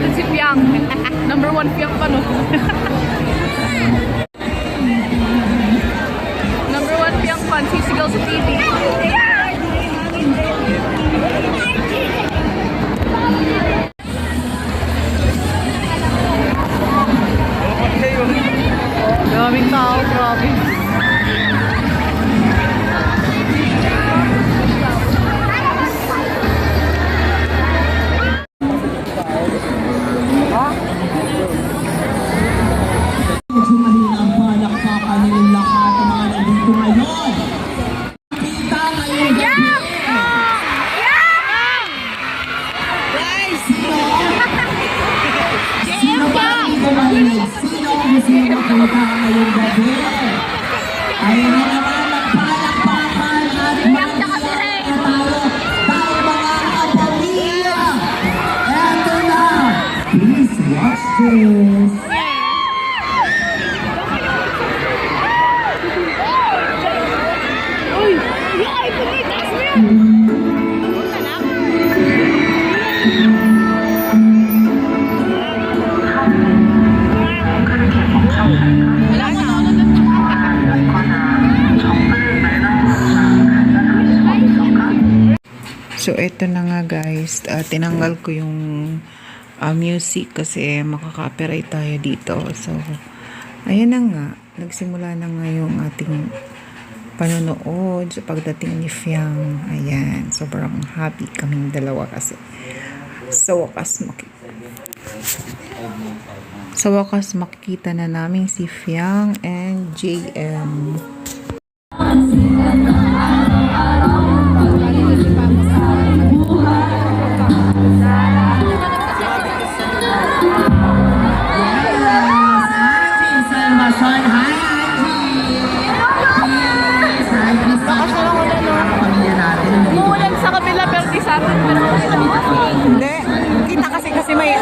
Fiang. Number one Fiang pa, no? Number one Fiang fan, sisigaw sa TV. Daming tao, grabe. Kumahilig? Sino ang gusto mo makita ngayong gabi? Ayun na naman ang palakpakan at mangyayari na tayo. Tayo mga kapamilya. Eto na. Please watch this. So, eto na nga guys. Ah, tinanggal ko yung ah, music kasi makaka-copyright tayo dito. So, ayan na nga. Nagsimula na nga yung ating panonood sa pagdating ni Fiang. Ayan. Sobrang happy kaming dalawa kasi. Sa wakas makikita. Sa wakas makikita na namin si Fiang and JM. Hindi. Kita kasi kasi may